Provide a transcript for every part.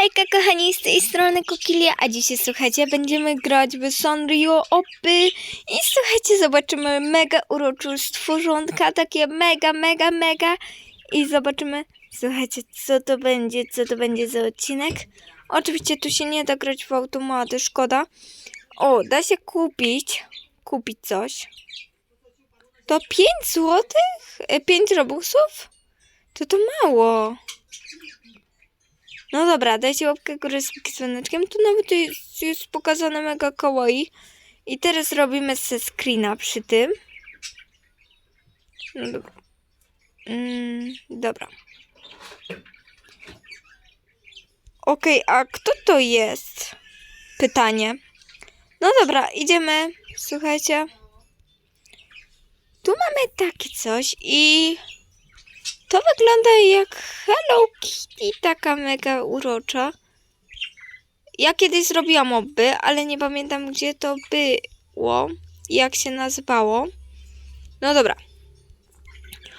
Hejka kochani, z tej strony Kukilia, a dzisiaj słuchajcie, będziemy grać w Sanrio Opy i słuchajcie, zobaczymy mega urocze stworzonka, takie mega, mega, mega i zobaczymy, słuchajcie, co to będzie, co to będzie za odcinek. Oczywiście tu się nie da grać w automaty, szkoda. O, da się kupić, kupić coś. To 5 złotych? 5 robuxów? To to mało. No dobra, dajcie łapkę górę z dzwoneczkiem. Tu nawet jest, jest pokazane mega kawaii. I teraz robimy se screena przy tym. No dobra. Mm, dobra. Okej, a kto to jest? Pytanie. No dobra, idziemy. Słuchajcie. Tu mamy takie coś i to wygląda jak Hello Kitty, taka mega urocza. Ja kiedyś zrobiłam obby, ale nie pamiętam gdzie to było, jak się nazywało. No dobra.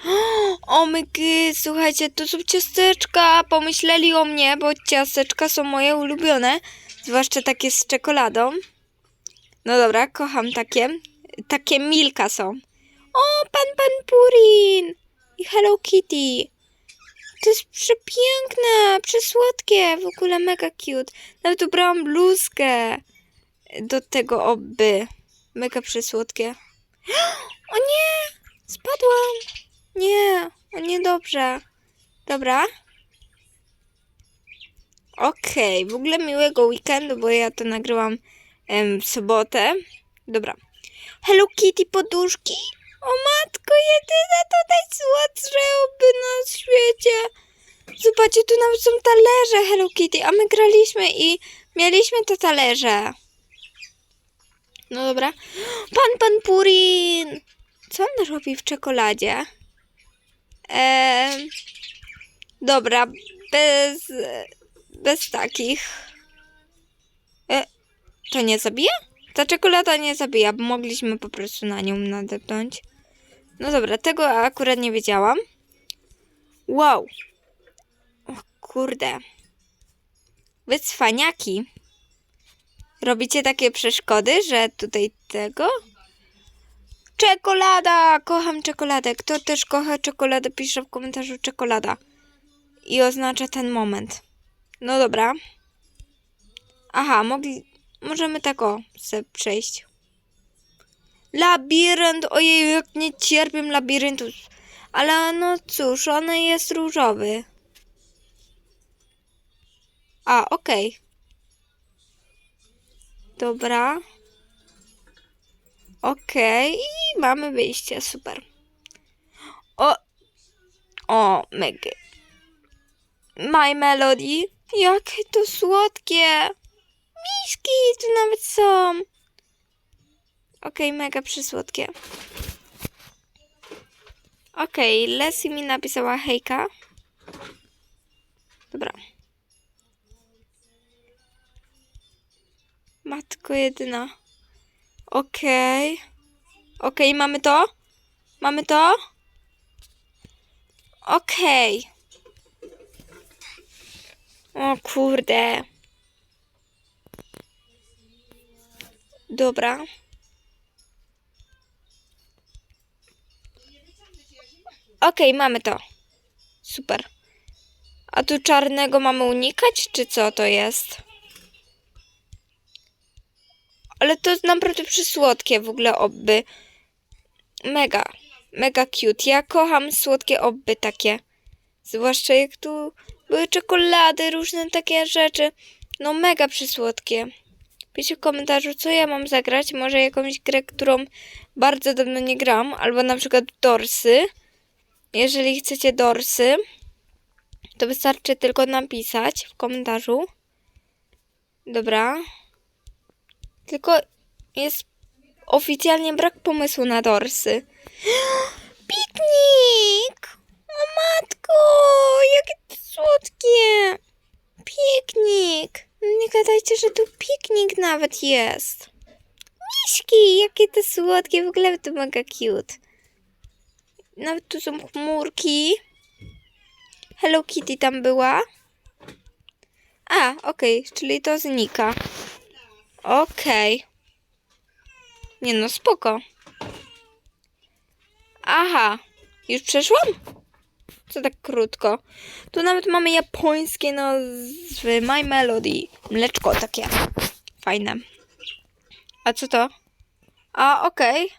O mygy, słuchajcie, to są ciasteczka. Pomyśleli o mnie, bo ciasteczka są moje ulubione. Zwłaszcza takie z czekoladą. No dobra, kocham takie. Takie Milka są. O, pan pan Purin! Hello Kitty. To jest przepiękne, przesłodkie, w ogóle mega cute. Nawet ubrałam bluzkę do tego obby. Mega przesłodkie. O nie! Spadłam! Nie, o niedobrze. Dobra. Okej, w ogóle miłego weekendu, bo ja to nagrywam em, w sobotę. Dobra. Hello Kitty poduszki. O matko, Zobaczcie, tu nawet są talerze Hello Kitty, a my graliśmy i mieliśmy te talerze. No dobra. Pan Pan Purin! Co on robi w czekoladzie? Eee, dobra, bez, bez takich. E, to nie zabija? Ta czekolada nie zabija, bo mogliśmy po prostu na nią nadepnąć. No dobra, tego akurat nie wiedziałam. Wow. Kurde. Wy cwaniaki. Robicie takie przeszkody, że tutaj tego? Czekolada! Kocham czekoladę. Kto też kocha czekoladę, pisze w komentarzu czekolada. I oznacza ten moment. No dobra. Aha, mogli... Możemy tak o, se przejść. Labirynt, ojej, jak nie cierpię labiryntów. Ale no cóż, on jest różowy. A, okej. Dobra. Okej, i mamy wyjście, super. O, o, mega. My Melody, jakie to słodkie. Miśki tu nawet są. Okej, mega przysłodkie. Okej, Leslie mi napisała hejka. Dobra. Matko jedyna. Okej. Okej, mamy to? Mamy to? Okej. O kurde. Dobra. Okej, mamy to. Super. A tu czarnego mamy unikać, czy co to jest? Ale to jest naprawdę przysłodkie w ogóle obby. Mega, mega cute. Ja kocham słodkie obby takie. Zwłaszcza jak tu były czekolady, różne takie rzeczy. No mega przysłodkie. Piszcie w komentarzu, co ja mam zagrać. Może jakąś grę, którą bardzo dawno nie gram. Albo na przykład Dorsy. Jeżeli chcecie Dorsy, to wystarczy tylko napisać w komentarzu. Dobra. Tylko jest oficjalnie brak pomysłu na Dorsy. Piknik! O matko! Jakie to słodkie! Piknik! Nie gadajcie, że tu piknik nawet jest. Miśki, jakie to słodkie, w ogóle to mega cute. Nawet tu są chmurki. Hello Kitty tam była. A, okej, czyli to znika. Okej. Nie no, spoko. Aha, już przeszłam? Co tak krótko? Tu nawet mamy japońskie nazwy. My Melody. Mleczko takie. Fajne. A co to? A, okej.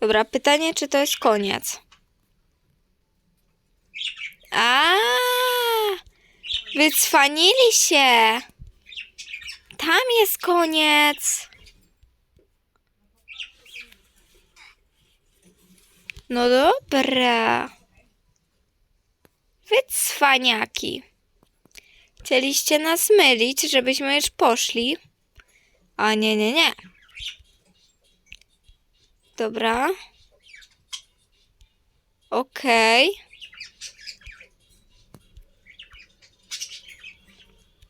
Dobra, pytanie, czy to jest koniec? A, wycwanili się. Tam jest koniec. No dobra. Wy cwaniaki. Chcieliście nas mylić, żebyśmy już poszli. A nie, nie, nie. Dobra. Okej.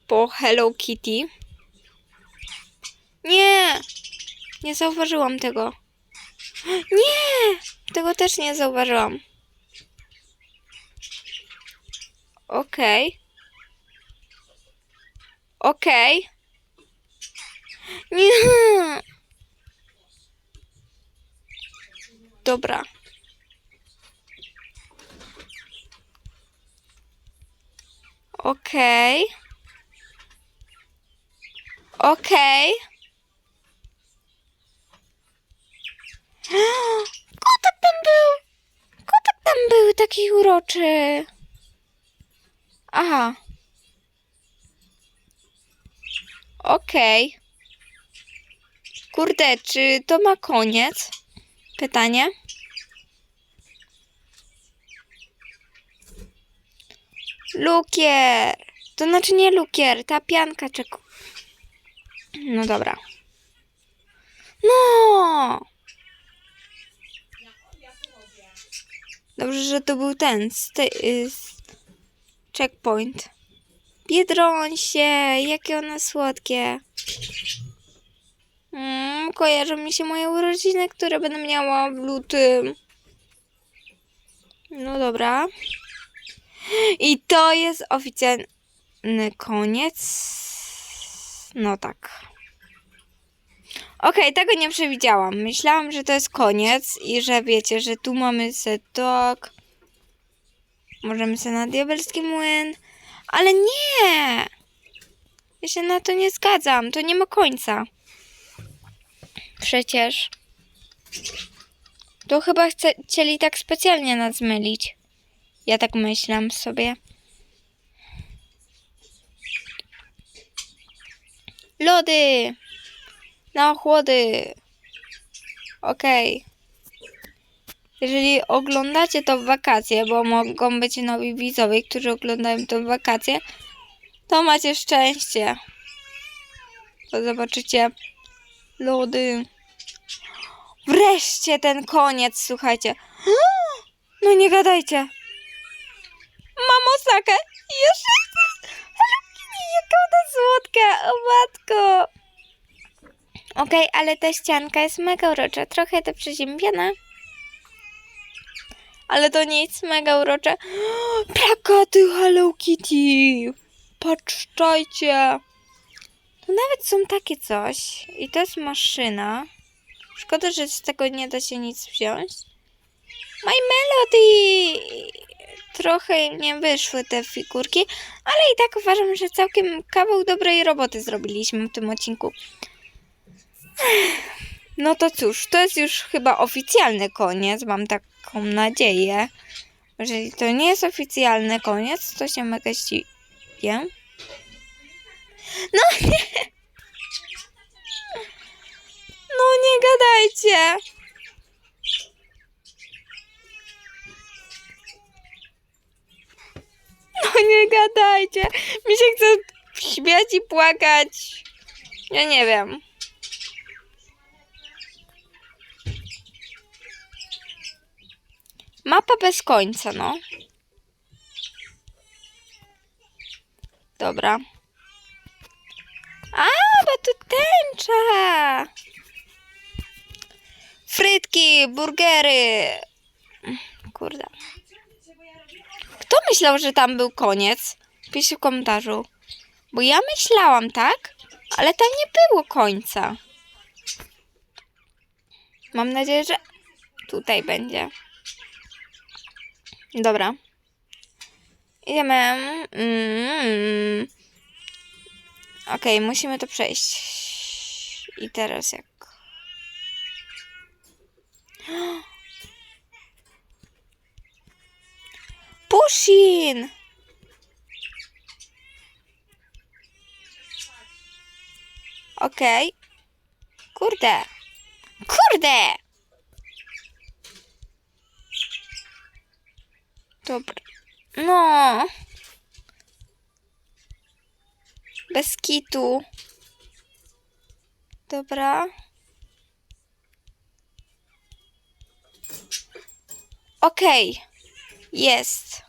Po Hello Kitty. Nie! Nie zauważyłam tego. Nie! Tego też nie zauważyłam. Okej. Okej. Nie! Dobra. Okej. Okej. Kotek tam był! Kotek tam był taki uroczy. Aha. Okej. Kurde, czy to ma koniec? Pytanie. Lukier. To znaczy nie lukier, ta pianka czeku. No dobra. No! Dobrze, że to był ten. Y, checkpoint. Biedronsie, jakie one słodkie. Mm, kojarzą mi się moje urodziny, które będę miała w lutym. No dobra. I to jest oficjalny koniec. No tak. Okej, tego nie przewidziałam. Myślałam, że to jest koniec i że wiecie, że tu mamy setok. Możemy sobie na diabelski młyn. Ale nie! Ja się na to nie zgadzam. To nie ma końca. Przecież. To chyba chce, chcieli tak specjalnie nas mylić. Ja tak myślę sobie. Lody! Na ochłody! Okej. Jeżeli oglądacie to w wakacje, bo mogą być nowi widzowie, którzy oglądają to w wakacje, to macie szczęście. To zobaczycie lody. Wreszcie ten koniec, słuchajcie. No nie gadajcie. Mamo Sakę, jeszcze o matko. Okej, ale ta ścianka jest mega urocza, trochę to przeziębiona. Ale to nic, mega urocze. Plakaty Hello Kitty. Patrzcie. Tu nawet są takie coś. I to jest maszyna. Szkoda, że z tego nie da się nic wziąć. My Melody! Trochę im nie wyszły te figurki, ale i tak uważam, że całkiem kawał dobrej roboty zrobiliśmy w tym odcinku. No to cóż, to jest już chyba oficjalny koniec, mam taką nadzieję. Jeżeli to nie jest oficjalny koniec, to się mega. No nie! No nie gadajcie! No nie gadajcie! Mi się chce śmiać i płakać. Ja nie wiem. Mapa bez końca, no. Dobra. A, bo tu tęcza! Frytki, burgery. Kurde. Kto myślał, że tam był koniec? Piszcie w komentarzu. Bo ja myślałam, tak? Ale tam nie było końca. Mam nadzieję, że tutaj będzie. Dobra. Idziemy. Mm. Okej, musimy to przejść. I teraz jak. Pushin! Okej. Kurde. Kurde! Dobra. No. Bez kitu. Dobra. Okej. Jest.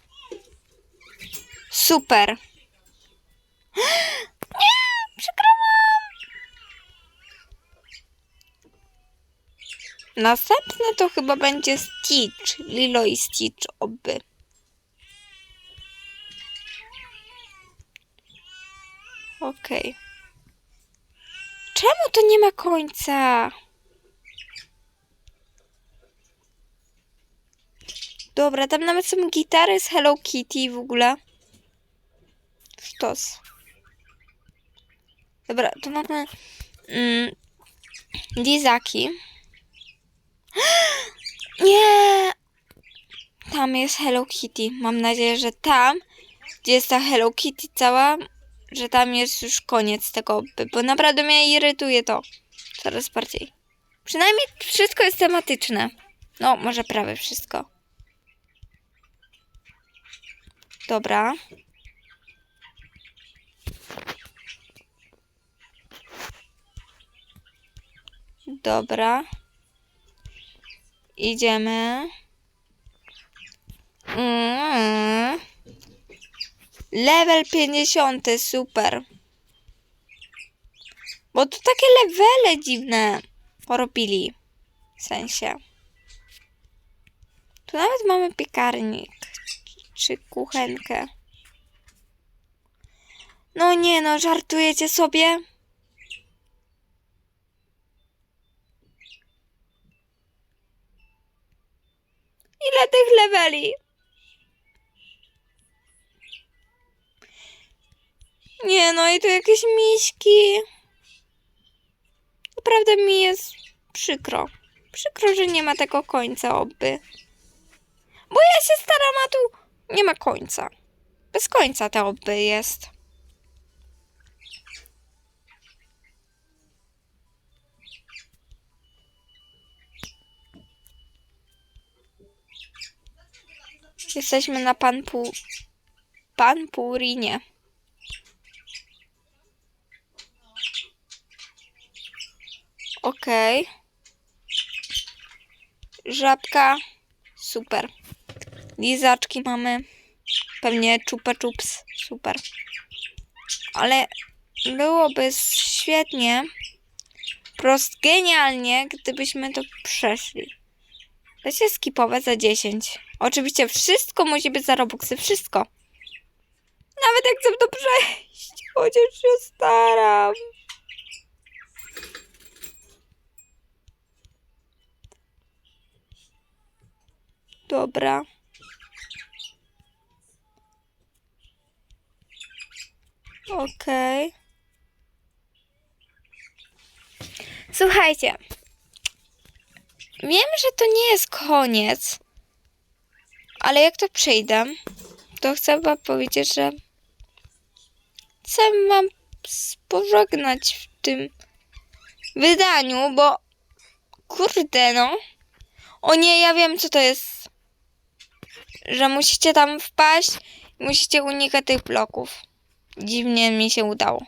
Super. Nie, przegrałam. Następne to chyba będzie Stitch. Lilo i Stitch oby. Okej. Czemu to nie ma końca? Dobra, tam nawet są gitary z Hello Kitty w ogóle. Sztos. Dobra, to mamy mm, Dizaki. Nie! Tam jest Hello Kitty. Mam nadzieję, że tam, gdzie jest ta Hello Kitty cała, że tam jest już koniec tego, bo naprawdę mnie irytuje to coraz bardziej. Przynajmniej wszystko jest tematyczne. No, może prawie wszystko. Dobra. Dobra. Idziemy. Mm. Level 50, super. Bo tu takie levele dziwne porobili. W sensie. Tu nawet mamy piekarnik. Czy kuchenkę. No nie no, żartujecie sobie? Ile tych leveli? Nie no, i tu jakieś miśki. Naprawdę mi jest przykro. Przykro, że nie ma tego końca oby. Bo ja się staram, a tu nie ma końca. Bez końca to oby jest. Jesteśmy na Panpu... Panpurinie. Okej. Żabka. Super. Lizaczki mamy. Pewnie czupa czups. Super. Ale byłoby świetnie, prost genialnie, gdybyśmy to przeszli. Da się skipować za 10. Oczywiście wszystko musi być za Robuxy. Wszystko. Nawet jak chcę to przejść. Chociaż się staram. Dobra. Okej. Słuchajcie. Wiem, że to nie jest koniec, ale jak to przejdę, to chcę wam powiedzieć, że chcę wam pożegnać w tym wydaniu, bo kurde no. O nie, ja wiem co to jest. Że musicie tam wpaść i musicie unikać tych bloków. Dziwnie mi się udało.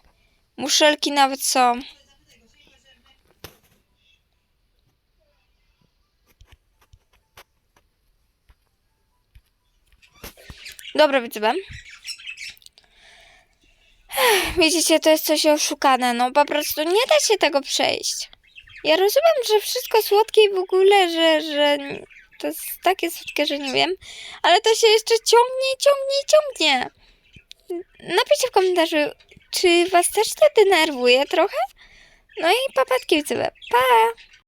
Muszelki nawet są. Dobra. Ech, Widzicie, to jest coś oszukane. No po prostu nie da się tego przejść. Ja rozumiem, że wszystko słodkie i w ogóle, że, że To jest takie słodkie, że nie wiem. Ale to się jeszcze ciągnie, ciągnie, ciągnie. Napiszcie w komentarzu, czy was też to denerwuje trochę? No i papatki widzowie. Pa!